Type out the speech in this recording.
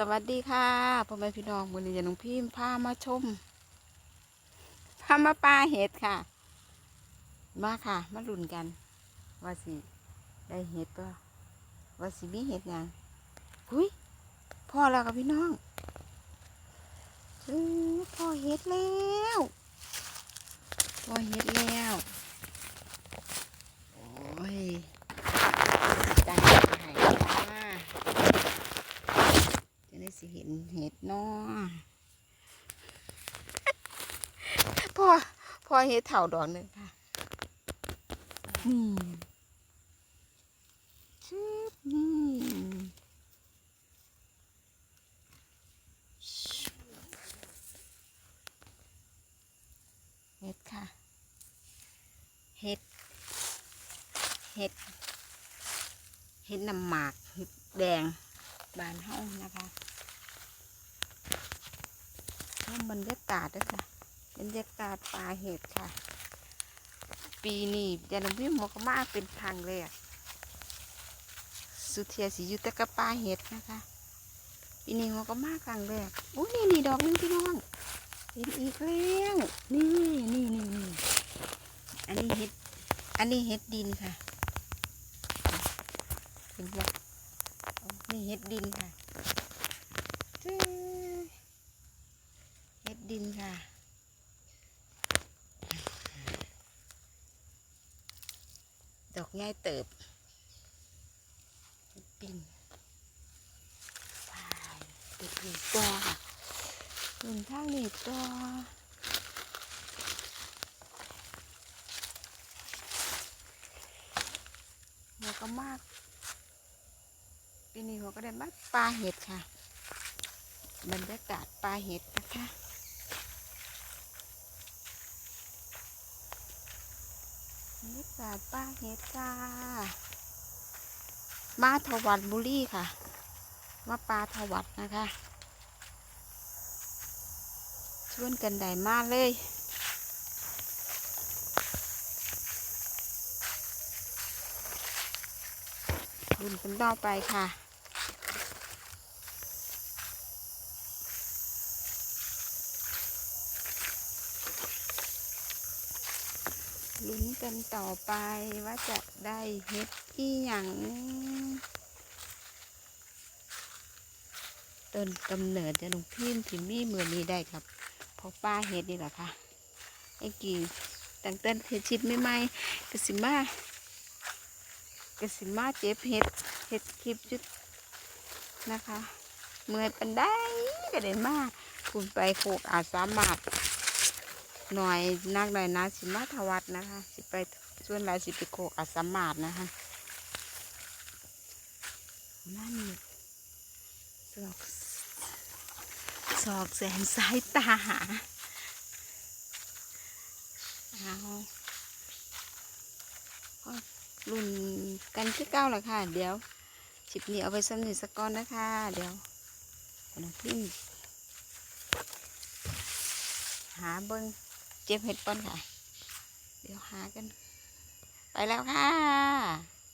สวัสดีค่ะพ่อแม่พี่น้องวันนี้จะน้องพิมพามาชมพามาปลาเห็ดค่ะ มาค่ะ มาลุ้นกัน ว่าสิได้เห็ดป่ะว่าสิมีเห็ดยังหุยพ่อแล้วกับพี่น้องอพ่อเห็ดแล้วพ่อเห็ดแล้วโอ้ยตายหายมา จะได้สิเห็นเห็ดเนาะ พอพอเห็ดเถาดอกหนึ่งค่ะนี่ชืบนี่เห็ดค่ะเห็ดเห็ดเห็ดน้ำหมากเห็ดแดงบานห้องนะคะชมบรรยากาศด้วยค่ะ บรรยากาศป่าเห็ดค่ะ ปีนี้ยานมพิมพ์มกมาเป็นครั้งแรกสุเทียสิยุตะกะป่าเห็ดนะคะ ปีนี้มกมาครั้งแรกอุ้นี่นี่ดอกหนึงพี่น้องเห็นอีกแล้วนี่นี่นี่นี่อันนี้เห็ด อันนี้เห็ดดินค่ะเห็นไหมนี่เห็ดดินค่ะเห็ดดินค่ะ ดอกง่ายเติบเห็ดดินไปเห็ดดินตัวหนึ่งข้างนี่งตัวแล้วก็มากปีนี้เราก็ได้มาปลาเห็ดค่ะบรรยากาศปลาเห็ดนะคะ บรรยากป้าเห็ดค่ะมาถวัดบุรีค่ะ มาปลาถวัดนะคะชวนกันได้มาเลยบุญกันต่อไปค่ะ ลุ้นกันต่อไปว่าจะได้เฮ็ดที่อย่างต้นกำเนิดจะลงพิมพ์ที่มีมือนี้ได้ครับพราะป้าเฮ็ดนี่แหละค่ะไอ้กี่ตั้งแต่เฮ็ดชิดไม่ไหมกสิมากสิมาเจ็บเฮ็ดเฮ็ดคลิปจุดนะคะ เมื่อยปันได้ก็ได้มากคุณไปโคกอาสามารถ หน่อยนักหน่อยนะสิมาทวัดนะคะ สิไปส่วนหลายสิไปโคกอาสมาดนะคะนั่นสอกสอกแสนสายตาเอาก็รุ่นกันที่เก้าแล้วค่ะ เดี๋ยวชิปนี้เอาไปสำนิสกอนนะคะ เดี๋ยวขนมพิมพ์หาเบิ้ง เจ็บเห็ดป้อนค่ะ เดี๋ยวหากัน ไปแล้วค่ะ